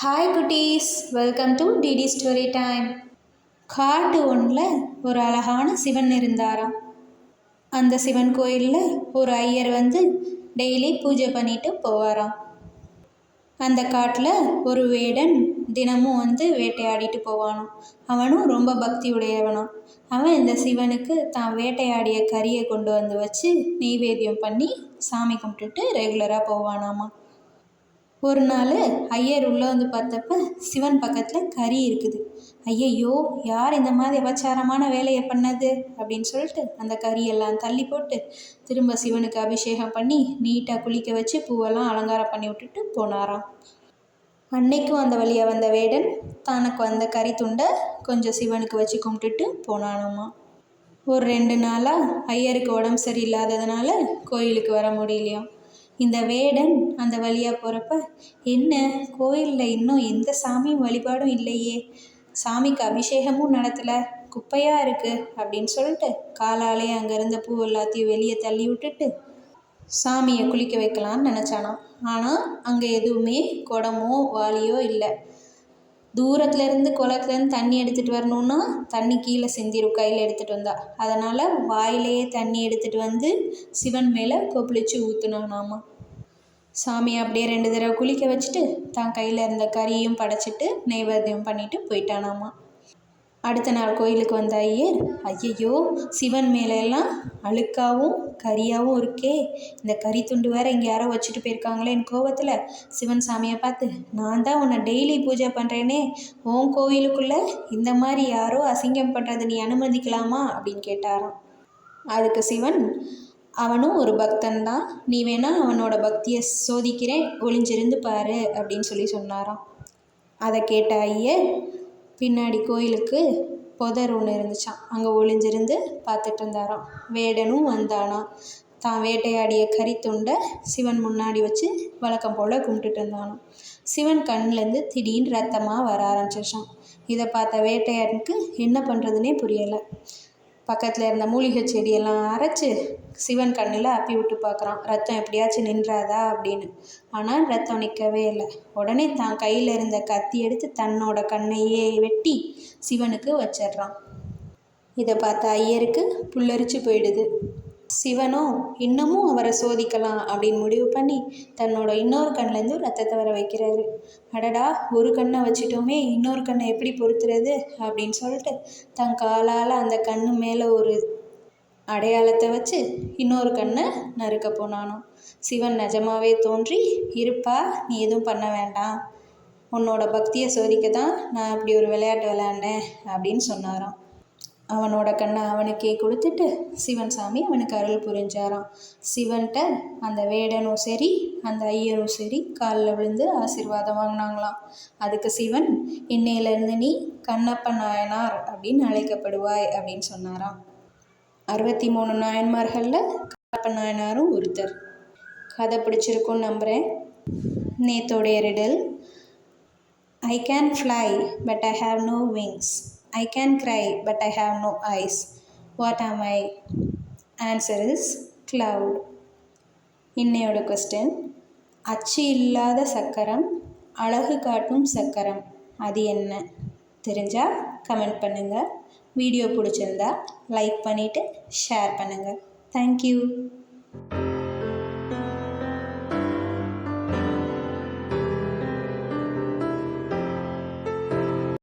Hi குட்டீஸ். Welcome to DD story time காட்டு ஒன்றில் ஒரு அழகான சிவன் இருந்தாராம். அந்த சிவன் கோயிலில் ஒரு ஐயர் வந்து டெய்லி பூஜை பண்ணிட்டு போவாராம். அந்த காட்டில் ஒரு வேடன் தினமும் வந்து வேட்டையாடிட்டு போவானாம். அவனும் ரொம்ப பக்தி உடையவனாம் அவன் இந்த சிவனுக்கு தான் வேட்டையாடிய கறியை கொண்டு வந்து வச்சு நெய்வேத்தியம் பண்ணி சாமி கும்பிட்டுட்டு ரெகுலராக போவானாமா ஒரு நாள் ஐயர் உள்ளே வந்து பார்த்தப்ப சிவன் பக்கத்தில் கறி இருக்குது. ஐயையோ யார் இந்த மாதிரி அபச்சாரமான வேலையை பண்ணது? அப்படின்னு சொல்லிட்டு அந்த கறியெல்லாம் தள்ளி போட்டு திரும்ப சிவனுக்கு அபிஷேகம் பண்ணி நீட்டாக குளிக்க வச்சு பூவெல்லாம் அலங்காரம் பண்ணி விட்டுட்டு போனாராம். அன்னைக்கும் அந்த வழியாக வந்த வேடன் தனக்கு வந்த கறி துண்டை கொஞ்சம் சிவனுக்கு வச்சு கும்பிட்டுட்டு போனானாமா. ஒரு ரெண்டு நாளாக ஐயருக்கு உடம்பு சரியில்லாததுனால கோயிலுக்கு வர முடியலையாம். இந்த வேடன் அந்த வழியாக போகிறப்ப என்ன? கோயிலில் இன்னும் எந்த சாமியும் வழிபாடும் இல்லையே. சாமிக்கு அபிஷேகமும் நடத்தலை. குப்பையாக இருக்குது அப்படின்னு சொல்லிட்டு காலாலே அங்கே இருந்த பூ எல்லாத்தையும் வெளியே தள்ளி விட்டுட்டு சாமியை குளிக்க வைக்கலான்னு நினச்சானாம். ஆனால் அங்கே எதுவுமே குடமோ வாளியோ இல்லை. தூரத்துலேருந்து குளத்துலேருந்து தண்ணி எடுத்துகிட்டு வரணுன்னா தண்ணி கீழே சிந்திரும் கையில் எடுத்துகிட்டு வந்தா. அதனால் வாயிலேயே தண்ணி எடுத்துகிட்டு வந்து சிவன் மேலே கொப்பளிச்சு ஊற்றுனானாமா சாமியை அப்படியே ரெண்டு தடவை குளிக்க வச்சுட்டு தான் கையில் இருந்த கறியும் படைச்சிட்டு நைவேத்தியம் பண்ணிட்டு போயிட்டானாமா அடுத்த நாள் கோயிலுக்கு வந்த ஐயர் ஐயையோ சிவன் மேலெல்லாம் அழுக்காவும் கரியாகவும் இருக்கே. இந்த கறி துண்டு வேற இங்கே யாரோ வச்சுட்டு போயிருக்காங்களேன்னு கோவத்தில். சிவன் சாமியை பார்த்து நான் தான் உன்னை டெய்லி பூஜை பண்ணுறேனே உன் கோயிலுக்குள்ளே இந்த மாதிரி யாரோ அசிங்கம் பண்ணுறது நீ அனுமதிக்கலாமா? அப்படின்னு கேட்டாராம். அதுக்கு சிவன் அவனும் ஒரு பக்தன் தான் நீ வேணா அவனோட பக்தியை சோதிக்கிறேன் ஒளிஞ்சிருந்து பாரு அப்படின்னு சொல்லி சொன்னாராம். அதை கேட்ட ஐயர் பின்னாடி கோயிலுக்கு புதர் ஒன்று இருந்துச்சாம். அங்கே ஒளிஞ்சிருந்து பார்த்துட்டு இருந்தாராம். வேடனும் வந்தானாம். தான் வேட்டையாடிய கறித்துண்டை சிவன் முன்னாடி வச்சு வழக்கம் போல் கும்பிட்டுட்டு இருந்தானாம். சிவன் கண்ணிலேருந்து திடீர்னு ரத்தமாக வர ஆரம்பிச்சிச்சான் இதை பார்த்த வேட்டையாடனுக்கு என்ன பண்ணுறதுனே புரியலை. பக்கத்தில் இருந்த மூலிகை செடியெல்லாம் அரைச்சி சிவன் கண்ணில் அப்பி விட்டு பார்க்குறான் ரத்தம் எப்படியாச்சும் நின்றாதா அப்படின்னு. ஆனால் ரத்தம் நிற்கவே இல்லை. உடனே தான் கையில் இருந்த கத்தி எடுத்து தன்னோட கண்ணையே வெட்டி சிவனுக்கு வச்சிடுறான். இதை பார்த்த ஐயருக்கு புல்லரிச்சு போயிடுது. சிவனோ இன்னமும் அவரை சோதிக்கலாம் அப்படின்னு முடிவு பண்ணி தன்னோட இன்னொரு கண்லேருந்து ரத்தத்தை வர வைக்கிறாரு. அடடா ஒரு கண்ணை வச்சுட்டோமே இன்னொரு கண்ணை எப்படி பொறுத்துறது அப்படின்னு சொல்லிட்டு தன் காலால் அந்த கண்ணு மேலே ஒரு அடையாளத்தை வச்சு இன்னொரு கண்ணை நறுக்க போனானோ. சிவன் நிஜமாவே தோன்றி இருப்பா நீ எதுவும் பண்ண வேண்டாம். உன்னோட பக்தியை சோதிக்க தான் நான் அப்படி ஒரு விளையாட்டு விளையாண்டேன் அப்படின்னு சொன்னாராம். அவனோட கண்ணை அவனுக்கே கொடுத்துட்டு சிவன் சாமி அவனுக்கு அருள் புரிஞ்சாராம். சிவன்கிட்ட அந்த வேடனும் சரி அந்த ஐயரும் சரி காலில் விழுந்து ஆசீர்வாதம் வாங்கினாங்களாம். அதுக்கு சிவன் இன்னையிலேருந்து நீ கண்ணப்ப நாயனார் அப்படின்னு அழைக்கப்படுவாய் அப்படின்னு சொன்னாராம். அறுபத்தி மூணு நாயன்மார்களில் கண்ணப்ப நாயனாரும் ஒருத்தர். கதை பிடிச்சிருக்கும்னு நம்புகிறேன் நேத்தோடைய riddle I can fly but I have no wings I can cry but I have no eyes what am I answer is cloud இன்னையோட கொஸ்டின் அச்சு இல்லாத சக்கரம் அழகு காட்டும் சக்கரம். அது என்ன? தெரிஞ்சால் கமெண்ட் பண்ணுங்கள் வீடியோ பிடிச்சிருந்தா லைக் பண்ணிவிட்டு ஷேர் பண்ணுங்கள் தேங்க்யூ